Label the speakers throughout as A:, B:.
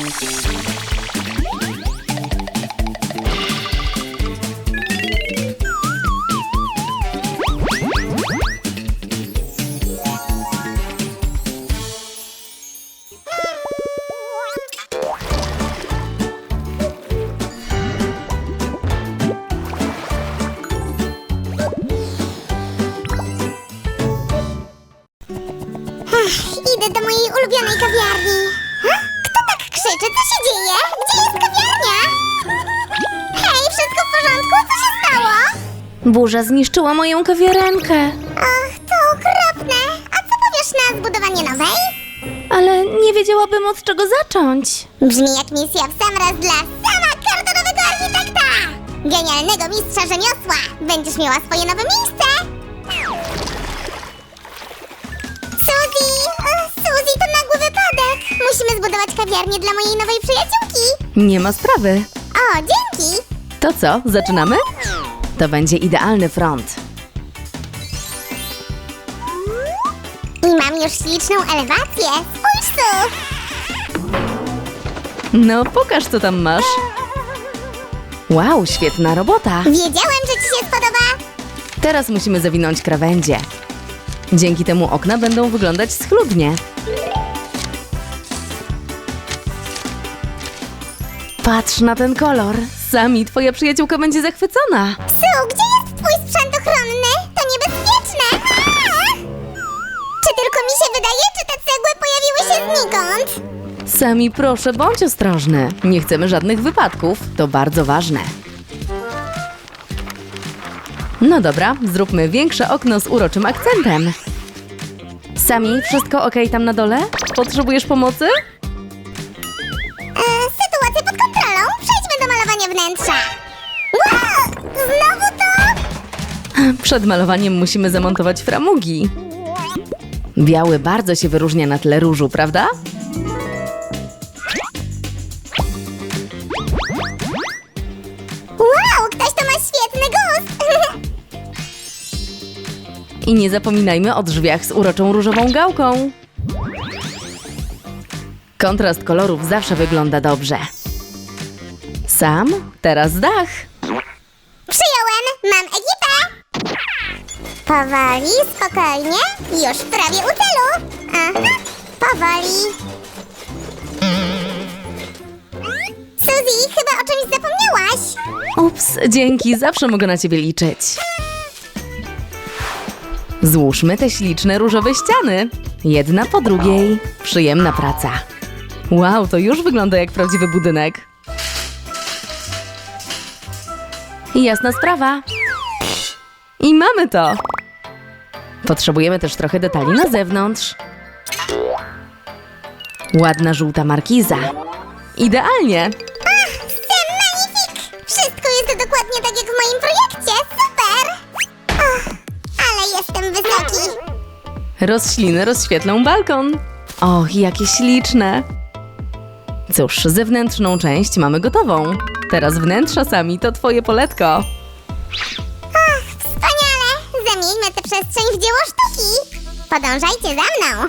A: Idę do mojej ulubionej kawiarni. Krzyczy? Co się dzieje? Gdzie jest kawiarnia? Hej, wszystko w porządku? Co się stało?
B: Burza zniszczyła moją kawiarenkę,
A: Ach, to okropne. A co powiesz na zbudowanie nowej?
B: ale nie wiedziałabym od czego zacząć.
A: Brzmi jak misja w sam raz dla sama kartonowego architekta! Genialnego mistrza rzemiosła! Będziesz miała swoje nowe miejsce! Musimy zbudować kawiarnię dla mojej nowej przyjaciółki!
B: Nie ma sprawy.
A: O, dzięki!
B: To co, zaczynamy? To będzie idealny front.
A: I mam już śliczną elewację! Spójrz tu!
B: No, pokaż co tam masz. Wow, świetna robota.
A: Wiedziałem, że ci się spodoba!
B: Teraz musimy zawinąć krawędzie. Dzięki temu okna będą wyglądać schludnie. Patrz na ten kolor. Sami twoja przyjaciółka będzie zachwycona.
A: Su, gdzie jest twój sprzęt ochronny? To niebezpieczne! Aaa! Czy tylko mi się wydaje, czy te cegły pojawiły się znikąd?
B: Sami proszę, bądź ostrożny. Nie chcemy żadnych wypadków. To bardzo ważne. No dobra, zróbmy większe okno z uroczym akcentem. Sami, wszystko ok tam na dole? Potrzebujesz pomocy?
A: Wnętrza. Wow! Znowu to?
B: Przed malowaniem musimy zamontować framugi. Biały bardzo się wyróżnia na tle różu, prawda?
A: Wow, ktoś to ma świetny gust!
B: I nie zapominajmy o drzwiach z uroczą różową gałką. Kontrast kolorów zawsze wygląda dobrze. Sam, teraz dach.
A: Przyjąłem! Mam ekipę! Powoli, spokojnie. Już prawie u celu. Aha, powoli. Suzy, chyba o czymś zapomniałaś.
B: Ups, dzięki, zawsze mogę na ciebie liczyć. Złóżmy te śliczne różowe ściany. Jedna po drugiej. Przyjemna praca. Wow, to już wygląda jak prawdziwy budynek. Jasna sprawa. I mamy to. Potrzebujemy też trochę detali na zewnątrz. Ładna żółta markiza. Idealnie.
A: Jestem magnifik! Wszystko jest dokładnie tak jak w moim projekcie. Super! Ach, ale jestem wysoki.
B: Rośliny rozświetlą balkon. Och, jakie śliczne. Cóż, zewnętrzną część mamy gotową. Teraz wnętrza sami to twoje poletko.
A: Ach, wspaniale! Zamieńmy tę przestrzeń w dzieło sztuki. Podążajcie za mną.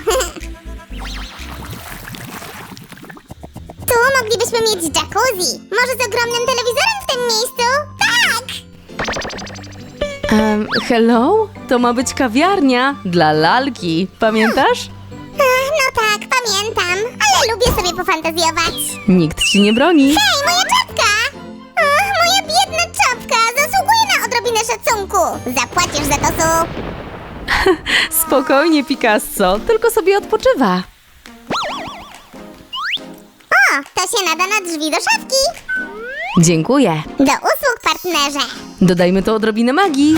A: tu moglibyśmy mieć jacuzzi. Może z ogromnym telewizorem w tym miejscu? Tak!
B: Hello? To ma być kawiarnia dla lalki. Pamiętasz?
A: Sobie pofantazjować.
B: Nikt ci nie broni.
A: Hej, moja czapka! Moja biedna czapka zasługuje na odrobinę szacunku. Zapłacisz za to, Su.
B: Spokojnie, Picasso, tylko sobie odpoczywa.
A: O, to się nada na drzwi do szafki.
B: Dziękuję.
A: Do usług, partnerze.
B: Dodajmy to odrobinę magii.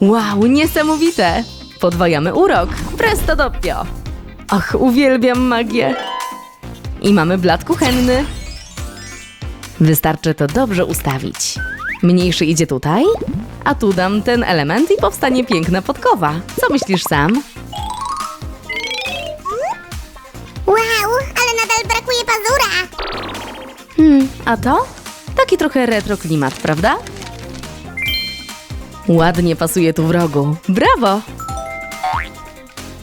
B: Wow, niesamowite! Podwajamy urok. Presto doppio. Ach, uwielbiam magię. I mamy blat kuchenny. Wystarczy to dobrze ustawić. Mniejszy idzie tutaj, a tu dam ten element i powstanie piękna podkowa. Co myślisz sam?
A: Wow, ale nadal brakuje pazura.
B: Hmm, a to? Taki trochę retro klimat, prawda? Ładnie pasuje tu w rogu. Brawo!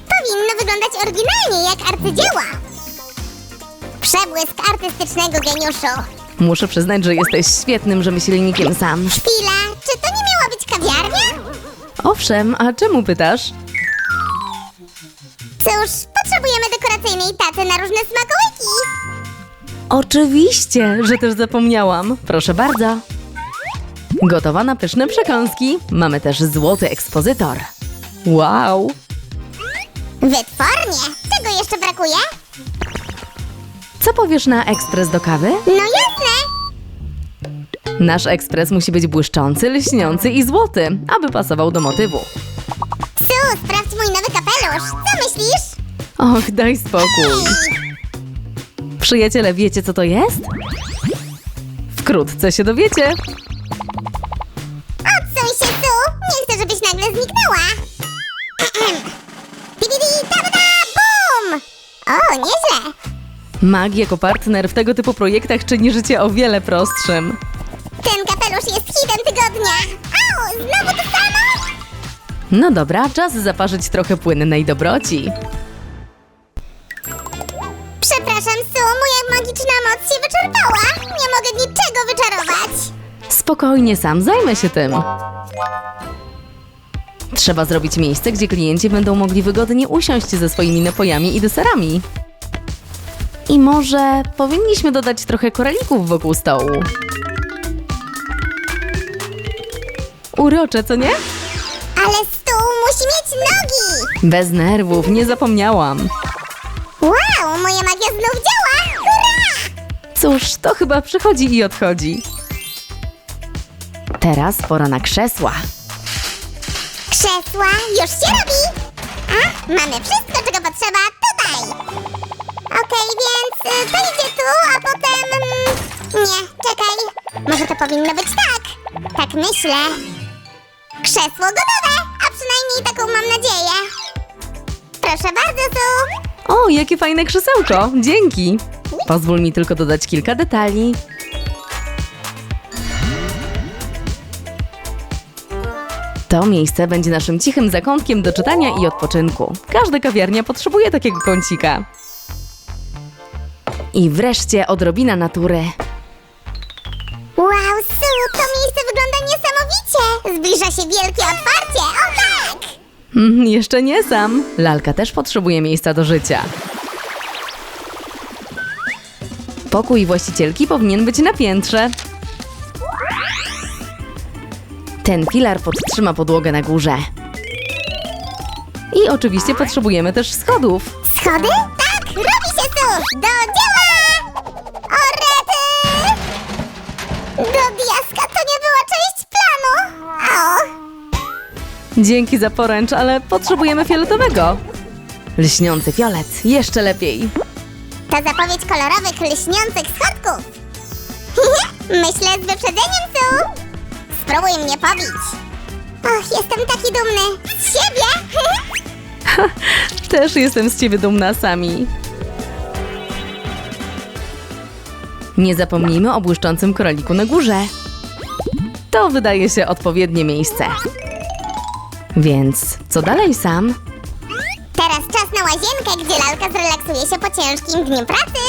A: Powinno wyglądać oryginalnie, Geniuszu.
B: Muszę przyznać, że jesteś świetnym rzemieślnikiem sam.
A: Chwila, czy to nie miała być kawiarnia?
B: Owszem, a czemu pytasz?
A: Cóż, potrzebujemy dekoracyjnej tacy na różne smakołyki.
B: Oczywiście, że też zapomniałam. Proszę bardzo. Gotowa na pyszne przekąski. Mamy też złoty ekspozytor. Wow!
A: Wytwornie. Czego jeszcze brakuje?
B: Co powiesz na ekspres do kawy?
A: No jasne.
B: Nasz ekspres musi być błyszczący, lśniący i złoty, aby pasował do motywu.
A: Su, sprawdź mój nowy kapelusz. Co myślisz?
B: Och, daj spokój. Przyjaciele, wiecie co to jest? Wkrótce się dowiecie.
A: Odsuń się, Su. Nie chcę, żebyś nagle zniknęła. Ehem. Bibidi, tabada, bum! O, nieźle.
B: Mag jako partner w tego typu projektach czyni życie o wiele prostszym.
A: Ten kapelusz jest hitem tygodnia. Au, znowu to samo?
B: No dobra, czas zaparzyć trochę płynnej dobroci.
A: Przepraszam, Su, moja magiczna moc się wyczerpała. Nie mogę niczego wyczarować.
B: Spokojnie, sam zajmę się tym. Trzeba zrobić miejsce, gdzie klienci będą mogli wygodnie usiąść ze swoimi napojami i deserami. I może powinniśmy dodać trochę koralików wokół stołu. Urocze, co nie?
A: Ale stół musi mieć nogi.
B: Bez nerwów, nie zapomniałam.
A: Wow, moja magia znów działa. Hurra!
B: Cóż, to chyba przychodzi i odchodzi. Teraz pora na krzesła.
A: Krzesła już się robi. A, mamy wszystko, czego potrzeba. Okej, więc y, to idzie tu, a potem... mm, Nie, czekaj. Może to powinno być tak. Tak myślę. Krzesło gotowe, a przynajmniej taką mam nadzieję. Proszę bardzo, Su.
B: O, jakie fajne krzesełko! Dzięki! Pozwól mi tylko dodać kilka detali. To miejsce będzie naszym cichym zakątkiem do czytania i odpoczynku. Każda kawiarnia potrzebuje takiego kącika. I wreszcie odrobina natury.
A: Wow, Su, to miejsce wygląda niesamowicie. Zbliża się wielkie otwarcie, o tak!
B: Mm, jeszcze nie sam. Lalka też potrzebuje miejsca do życia. Pokój właścicielki powinien być na piętrze. Ten filar podtrzyma podłogę na górze. I oczywiście potrzebujemy też schodów.
A: Schody? Tak, robi się tu! Do dzieła!
B: Dzięki za poręcz, ale potrzebujemy fioletowego. Lśniący fiolet, jeszcze lepiej.
A: To zapowiedź kolorowych, lśniących schodków! Myślę z wyprzedzeniem, Su! Spróbuj mnie pobić! Och, jestem taki dumny! Z siebie!
B: Też jestem z ciebie dumna, Sami. Nie zapomnijmy o błyszczącym koraliku na górze. To wydaje się odpowiednie miejsce. Więc co dalej, Sam?
A: Teraz czas na łazienkę, gdzie lalka zrelaksuje się po ciężkim dniu pracy!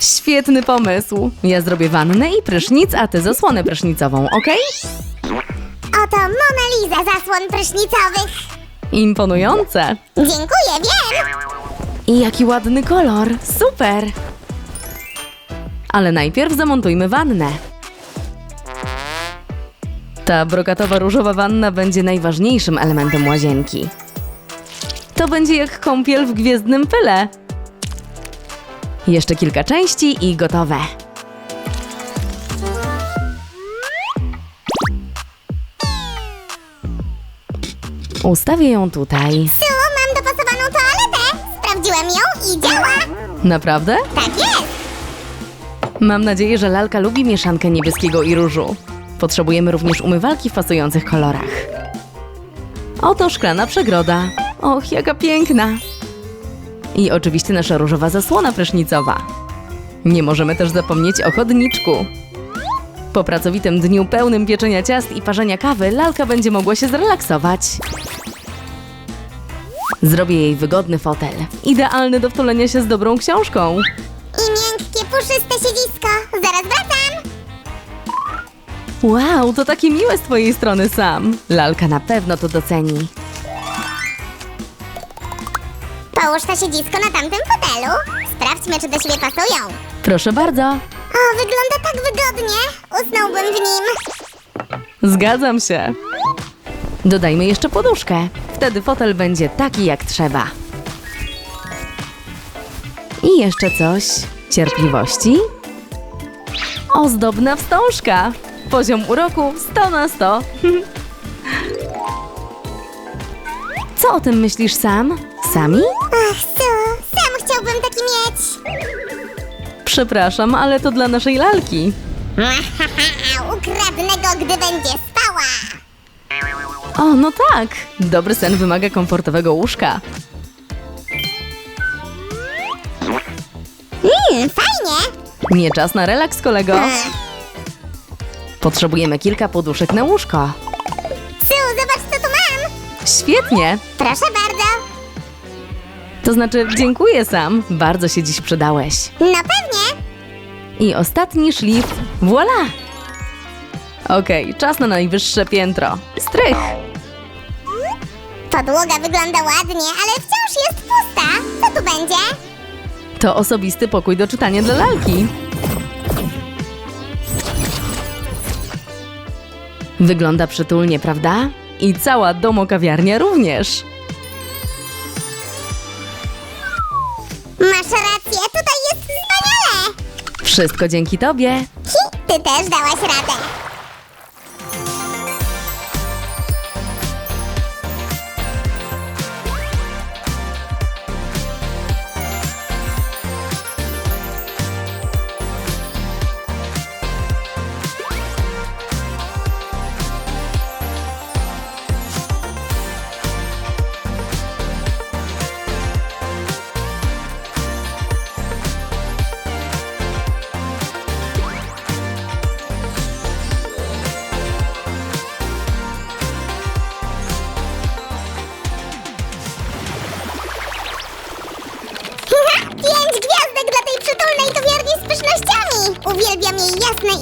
B: Świetny pomysł. Ja zrobię wannę i prysznic, a ty zasłonę prysznicową, ok?
A: Oto Mona Lisa zasłon prysznicowych!
B: Imponujące.
A: Dziękuję, wiem!
B: I jaki ładny kolor. Super. Ale najpierw zamontujmy wannę. Ta brokatowa różowa wanna będzie najważniejszym elementem łazienki. To będzie jak kąpiel w gwiezdnym pyle. Jeszcze kilka części i gotowe. Ustawię ją tutaj.
A: Su, mam dopasowaną toaletę! Sprawdziłem ją i działa!
B: Naprawdę?
A: Tak jest!
B: Mam nadzieję, że lalka lubi mieszankę niebieskiego i różu. Potrzebujemy również umywalki w pasujących kolorach. Oto szklana przegroda. Och, jaka piękna! I oczywiście nasza różowa zasłona prysznicowa. Nie możemy też zapomnieć o chodniczku. Po pracowitym dniu pełnym pieczenia ciast i parzenia kawy, lalka będzie mogła się zrelaksować. Zrobię jej wygodny fotel, idealny do wtulenia się z dobrą książką.
A: I miękkie, puszyste siedzisko. Zaraz wracam.
B: Wow, to takie miłe z twojej strony sam. Lalka na pewno to doceni.
A: Połóż to siedzisko na tamtym fotelu. Sprawdźmy, czy do siebie pasują.
B: Proszę bardzo.
A: O, wygląda tak wygodnie. Usnąłbym w nim.
B: Zgadzam się. Dodajmy jeszcze poduszkę. Wtedy fotel będzie taki jak trzeba. I jeszcze coś. Cierpliwości. Ozdobna wstążka. Poziom uroku 100 na 100. Co o tym myślisz sam? Sami?
A: Ach, Su, sam chciałbym taki mieć.
B: Przepraszam, ale to dla naszej lalki.
A: Ukradnę go, gdy będzie spała.
B: O, no tak. Dobry sen wymaga komfortowego łóżka.
A: Mmm, fajnie.
B: Nie czas na relaks, kolego. Potrzebujemy kilka poduszek na łóżko.
A: Su, zobacz, co tu mam.
B: Świetnie.
A: Proszę bardzo.
B: To znaczy, dziękuję sam. Bardzo się dziś przydałeś.
A: No pewnie.
B: I ostatni szlif. Voila! Okej, czas na najwyższe piętro. Strych.
A: Podłoga wygląda ładnie, ale wciąż jest pusta. Co tu będzie?
B: To osobisty pokój do czytania dla lalki. Wygląda przytulnie, prawda? I cała domokawiarnia również.
A: Masz rację, tutaj jest wspaniale.
B: Wszystko dzięki tobie.
A: Hi, ty też dałaś radę.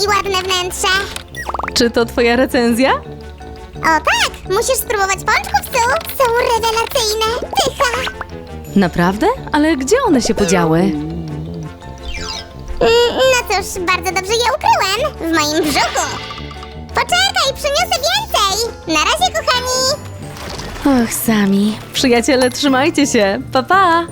A: I ładne wnętrze.
B: Czy to twoja recenzja?
A: O tak, musisz spróbować pączków, Su. Są rewelacyjne. Pycha.
B: Naprawdę? Ale gdzie one się podziały?
A: Mm, No cóż, bardzo dobrze je ukryłem. W moim brzuchu. Poczekaj, przyniosę więcej. Na razie, kochani.
B: Och, sami. Przyjaciele, trzymajcie się. Pa, pa!